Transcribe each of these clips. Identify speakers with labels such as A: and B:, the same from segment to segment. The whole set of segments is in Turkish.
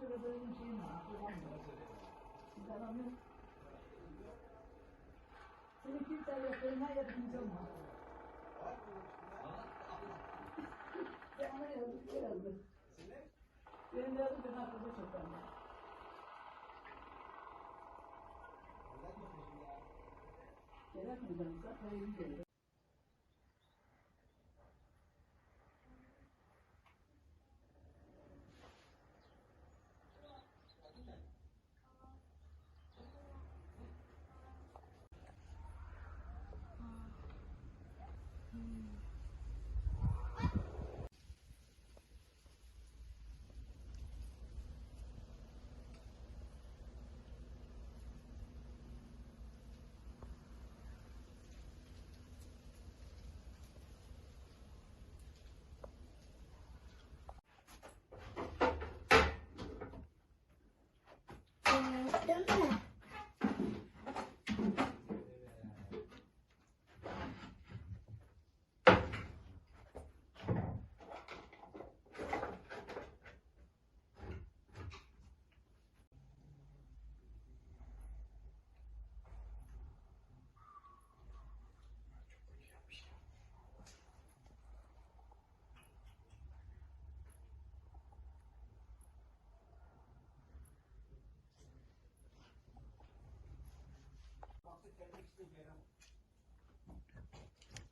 A: şöyle böyle bir şeyim var. Bir yok. Seni kimse yapayım, her yapayım olma. Ben ona yazık şey yazdım. Benim yazdım ben aklımda çok var. Gerek mi zaten iyi gelir.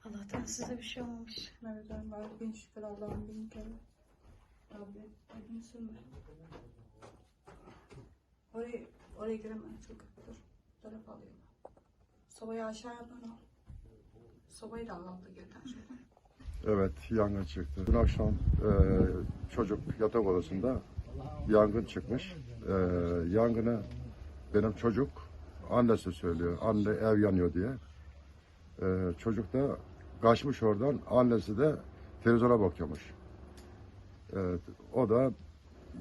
B: Allah'tan size bir şey olmamış.
C: Evet ben var. Bin şükür Allah'ım bin kere. Rabbi elini sürme. Oraya, oraya giremem çok. Dur. Taraf alayım. Sobayı aşağı yapma. Sobayı da al altta götür.
D: Evet, yangın çıktı. Dün akşam e, çocuk yatak odasında yangın çıkmış. E, yangını benim çocuk annesi söylüyor. Anne ev yanıyor diye. E, çocuk da kaçmış oradan. Annesi de televizyona bakıyormuş. E, o da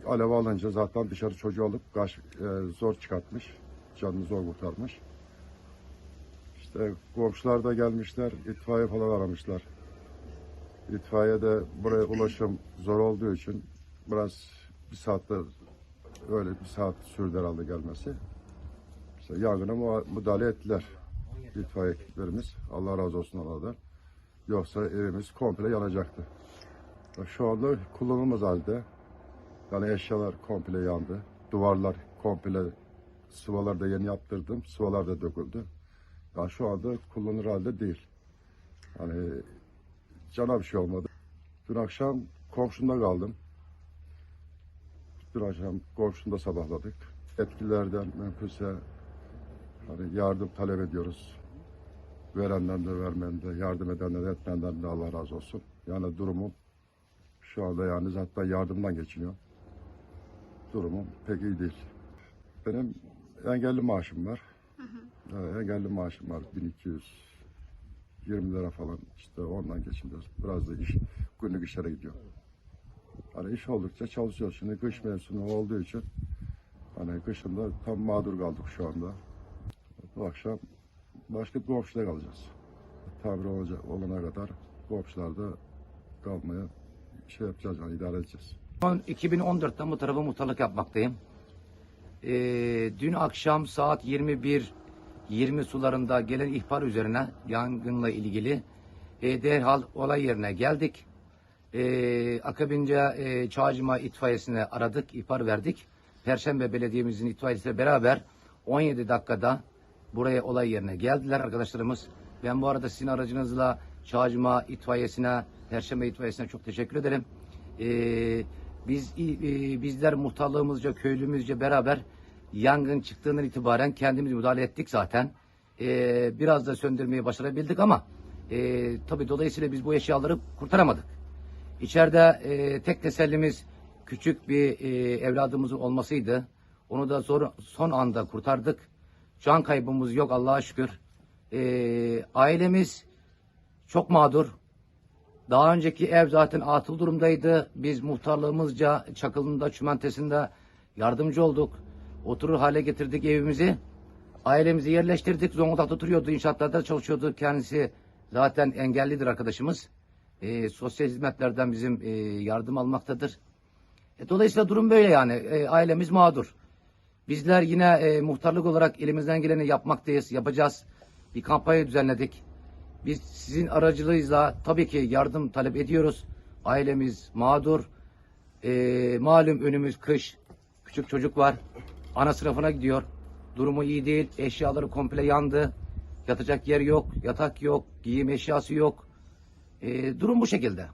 D: alev alınca zaten dışarı çocuğu alıp kaç, e, zor çıkartmış. Canını zor kurtarmış. İşte komşular da gelmişler, itfaiye falan aramışlar. İtfaiye de buraya ulaşım zor olduğu için biraz bir saatte öyle bir saat sürdü herhalde gelmesi. Yangına müdahale ettiler itfaiye ekiplerimiz. Allah razı olsun onlardan. Yoksa evimiz komple yanacaktı. Şu anda kullanılmaz halde. Yani eşyalar komple yandı. Duvarlar komple sıvalar da yeni yaptırdım. Sıvalar da döküldü. Yani şu anda kullanılır halde değil. Hani cana bir şey olmadı. Dün akşam komşumda kaldım. Dün akşam komşumda sabahladık. Etkilerden mümkünse hani yardım talep ediyoruz. Verenden de vermenden de yardım edenden de etmenden de Allah razı olsun. Yani durumum şu anda yani zaten yardımdan geçiniyor. Durumum pek iyi değil. Benim engelli maaşım var. Evet, engelli maaşım var 1200 20 lira falan işte ondan geçiniyoruz. Biraz da iş, günlük işlere gidiyor. Hani iş oldukça çalışıyoruz. Şimdi kış mevsimi olduğu için hani kışında tam mağdur kaldık şu anda. Bu akşam başka komşuda kalacağız. Tabir olacak, olana kadar komşularda kalmaya şey yapacağız yani idare edeceğiz.
E: Son 2014'ten bu tarafa muhtarlık yapmaktayım. Ee, dün akşam saat 21 20 sularında gelen ihbar üzerine yangınla ilgili e, derhal olay yerine geldik. E, akabince e, Çağcıma itfaiyesine aradık, ihbar verdik. Perşembe Belediye'mizin itfaiyesiyle beraber 17 dakikada buraya olay yerine geldiler arkadaşlarımız. Ben bu arada sizin aracınızla Çağcıma itfaiyesine, Perşembe itfaiyesine çok teşekkür ederim. Ee, biz e, bizler muhtarlığımızca, köylümüzce beraber yangın çıktığından itibaren kendimiz müdahale ettik zaten. Ee, biraz da söndürmeyi başarabildik ama e, tabii dolayısıyla biz bu eşyaları kurtaramadık. İçeride e, tek tesellimiz küçük bir e, evladımızın olmasıydı. Onu da zor, son anda kurtardık. Can kaybımız yok Allah'a şükür. E, ailemiz çok mağdur. Daha önceki ev zaten atıl durumdaydı. Biz muhtarlığımızca Çakılında, Çümentesi'nde yardımcı olduk. Oturur hale getirdik evimizi. Ailemizi yerleştirdik. Zonguldak'ta oturuyordu, inşaatlarda çalışıyordu. Kendisi zaten engellidir arkadaşımız. Ee, sosyal hizmetlerden bizim e, yardım almaktadır. E, dolayısıyla durum böyle yani. E, ailemiz mağdur. Bizler yine e, muhtarlık olarak elimizden geleni yapmaktayız, yapacağız. Bir kampanya düzenledik. Biz sizin aracılığıyla tabii ki yardım talep ediyoruz. Ailemiz mağdur. E, malum önümüz kış. Küçük çocuk var. Ana sınıfına gidiyor. Durumu iyi değil. Eşyaları komple yandı. Yatacak yer yok, yatak yok, giyim eşyası yok. E, durum bu şekilde.